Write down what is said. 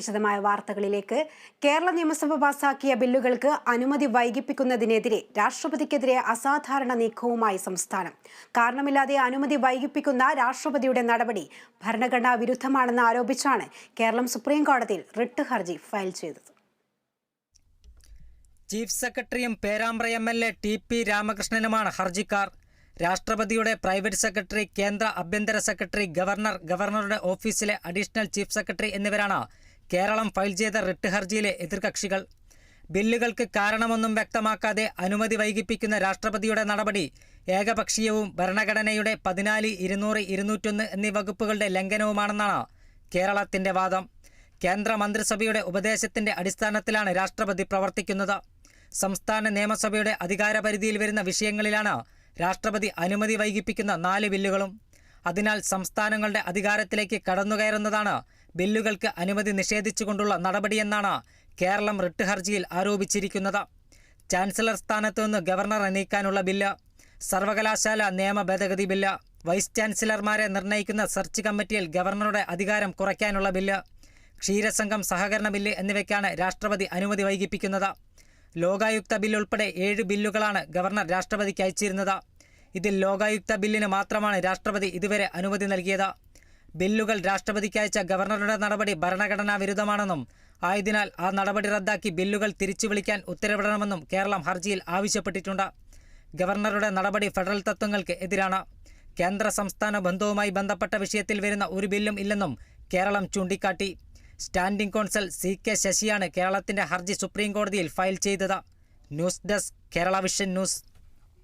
വിശദമായ വാർത്തകളിലേക്ക്. കേരള നിയമസഭ പാസാക്കിയ ബില്ലുകൾക്ക് അനുമതി വൈകിപ്പിക്കുന്നതിനെതിരെ രാഷ്ട്രപതിക്കെതിരെ അസാധാരണ നീക്കവുമായി സംസ്ഥാനം. കാരണമില്ലാതെ അനുമതി വൈകിപ്പിക്കുന്ന രാഷ്ട്രപതിയുടെ നടപടി ഭരണഘടനാ വിരുദ്ധമാണെന്ന് ആരോപിച്ചാണ് കേരളം സുപ്രീം കോടതിയിൽ റിട്ട് ഹർജി ഫയൽ ചെയ്തത്. ചീഫ് സെക്രട്ടറിയും Perambra M L A T P രാമകൃഷ്ണനുമാണ് ഹർജിക്കാർ. രാഷ്ട്രപതിയുടെ പ്രൈവറ്റ് സെക്രട്ടറി കേന്ദ്ര ആഭ്യന്തര സെക്രട്ടറി ഗവർണർ ഗവർണറുടെ ഓഫീസിലെ അഡീഷണൽ ചീഫ് സെക്രട്ടറി എന്നിവരാണ് കേരളം ഫയൽ ചെയ്ത റിട്ട് ഹർജിയിലെ എതിർകക്ഷികൾ. ബില്ലുകൾക്ക് കാരണമൊന്നും വ്യക്തമാക്കാതെ അനുമതി വൈകിപ്പിക്കുന്ന രാഷ്ട്രപതിയുടെ നടപടി ഏകപക്ഷീയവും ഭരണഘടനയുടെ പതിനാല് ഇരുന്നൂറ് ഇരുന്നൂറ്റൊന്ന് എന്നീ വകുപ്പുകളുടെ ലംഘനവുമാണെന്നാണ് കേരളത്തിന്റെ വാദം. കേന്ദ്ര മന്ത്രിസഭയുടെ ഉപദേശത്തിന്റെ അടിസ്ഥാനത്തിലാണ് രാഷ്ട്രപതി പ്രവർത്തിക്കുന്നത്. സംസ്ഥാന നിയമസഭയുടെ അധികാരപരിധിയിൽ വരുന്ന വിഷയങ്ങളിലാണ് രാഷ്ട്രപതി അനുമതി വൈകിപ്പിക്കുന്ന നാല് ബില്ലുകളും. അതിനാൽ സംസ്ഥാനങ്ങളുടെ അധികാരത്തിലേക്ക് കടന്നുകയറുന്നതാണ് ബില്ലുകൾക്ക് അനുമതി നിഷേധിച്ചുകൊണ്ടുള്ള നടപടിയെന്നാണ് കേരളം റിട്ട് ഹർജിയിൽ ആരോപിച്ചിരിക്കുന്നത്. ചാൻസലർ സ്ഥാനത്തു നിന്ന് ഗവർണറെ നീക്കാനുള്ള ബില്ല് സർവകലാശാല നിയമ ഭേദഗതി ബില്ല് വൈസ് ചാൻസലർമാരെ നിർണയിക്കുന്ന സെർച്ച് കമ്മിറ്റിയിൽ ഗവർണറുടെ അധികാരം കുറയ്ക്കാനുള്ള ബില്ല് ക്ഷീരസംഘം സഹകരണ ബില്ല് എന്നിവയ്ക്കാണ് രാഷ്ട്രപതി അനുമതി വൈകിപ്പിക്കുന്നത്. ലോകായുക്ത ബില്ല് ഉൾപ്പെടെ ഏഴ് ബില്ലുകളാണ് ഗവർണർ രാഷ്ട്രപതിക്ക് അയച്ചിരുന്നത്. ഇതിൽ ലോകായുക്ത ബില്ലിന് മാത്രമാണ് രാഷ്ട്രപതി ഇതുവരെ അനുമതി നൽകിയത്. ബില്ലുകൾ രാഷ്ട്രപതിക്ക് അയച്ച ഗവർണറുടെ നടപടി ഭരണഘടനാ വിരുദ്ധമാണെന്നും ആയതിനാൽ ആ നടപടി റദ്ദാക്കി ബില്ലുകൾ തിരിച്ചു വിളിക്കാൻ ഉത്തരവിടണമെന്നും കേരളം ഹർജിയിൽ ആവശ്യപ്പെട്ടിട്ടുണ്ട്. ഗവർണറുടെ നടപടി ഫെഡറൽ തത്വങ്ങൾക്ക് എതിരാണ്. കേന്ദ്ര സംസ്ഥാന ബന്ധവുമായി ബന്ധപ്പെട്ട വിഷയത്തിൽ വരുന്ന ഒരു ബില്ലും ഇല്ലെന്നും കേരളം ചൂണ്ടിക്കാട്ടി. സ്റ്റാൻഡിംഗ് കോൺസൽ സി കെ ശശിയാണ് കേരളത്തിന്റെ ഹർജി സുപ്രീം കോടതിയിൽ ഫയൽ ചെയ്തത്. News desk Kerala vision news.